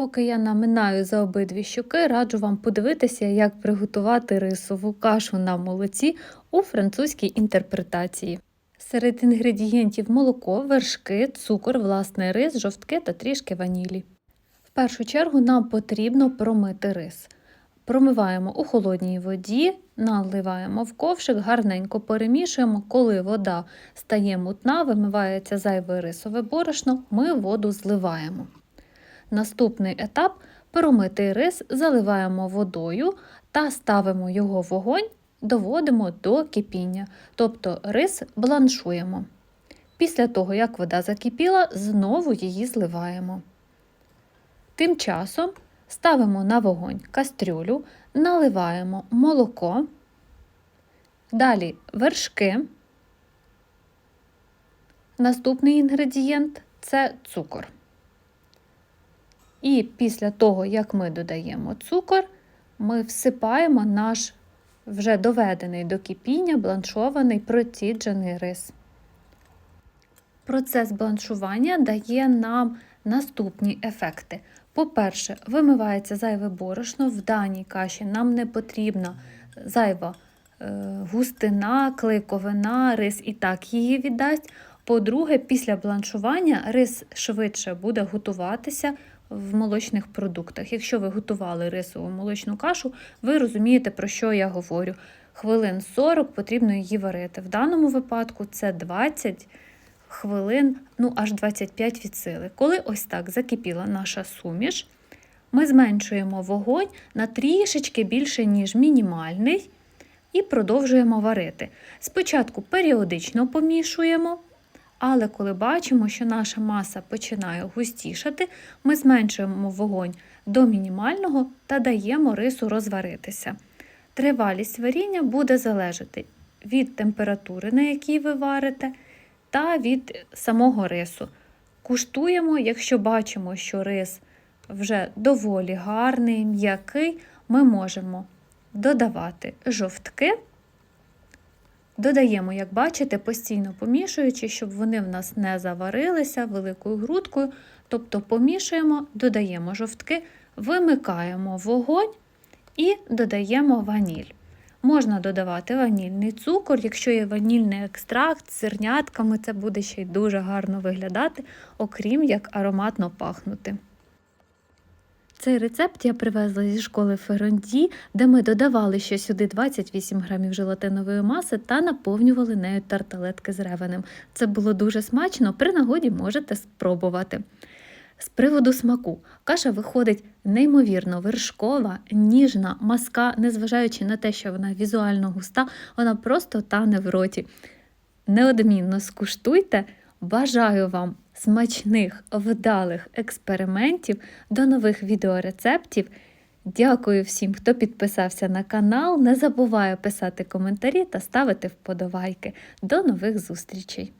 Поки я наминаю за обидві щуки, раджу вам подивитися, як приготувати рисову кашу на молоці у французькій інтерпретації. Серед інгредієнтів молоко, вершки, цукор, власний рис, жовтки та трішки ванілі. В першу чергу нам потрібно промити рис. Промиваємо у холодній воді, наливаємо в ковшик, гарненько перемішуємо. Коли вода стає мутна, вимивається зайве рисове борошно, ми воду зливаємо. Наступний етап промитий рис заливаємо водою та ставимо його в вогонь, доводимо до кипіння, тобто рис бланшуємо. Після того, як вода закипіла, знову її зливаємо. Тим часом ставимо на вогонь кастрюлю, наливаємо молоко, далі вершки. Наступний інгредієнт це цукор. І після того, як ми додаємо цукор, ми всипаємо наш вже доведений до кипіння бланшований проціджений рис. Процес бланшування дає нам наступні ефекти. По-перше, вимивається зайве борошно, в даній каші нам не потрібна зайва е, густина, клейковина, рис і так її віддасть. По-друге, після бланшування рис швидше буде готуватися в молочних продуктах. Якщо ви готували рисову молочну кашу, ви розумієте, про що я говорю. Хвилин 40 потрібно її варити. В даному випадку це 20 хвилин, ну аж 25 від сили. Коли ось так закипіла наша суміш, ми зменшуємо вогонь на трішечки більше, ніж мінімальний, і продовжуємо варити. Спочатку періодично помішуємо. Але коли бачимо, що наша маса починає густішати, ми зменшуємо вогонь до мінімального та даємо рису розваритися. Тривалість варіння буде залежати від температури, на якій ви варите, та від самого рису. Куштуємо, якщо бачимо, що рис вже доволі гарний, м'який, ми можемо додавати жовтки. Додаємо, як бачите, постійно помішуючи, щоб вони в нас не заварилися великою грудкою. Тобто помішуємо, додаємо жовтки, вимикаємо вогонь і додаємо ваніль. Можна додавати ванільний цукор, якщо є ванільний екстракт з зернятками, це буде ще й дуже гарно виглядати, окрім як ароматно пахнути. Цей рецепт я привезла зі школи Феронді, де ми додавали ще сюди 28 грамів желатинової маси та наповнювали нею тарталетки з ревенем. Це було дуже смачно, при нагоді можете спробувати. З приводу смаку, каша виходить неймовірно вершкова, ніжна, маска, незважаючи на те, що вона візуально густа, вона просто тане в роті. Неодмінно скуштуйте. Бажаю вам смачних, вдалих експериментів, до нових відеорецептів. Дякую всім, хто підписався на канал. Не забуваю писати коментарі та ставити вподобайки. До нових зустрічей!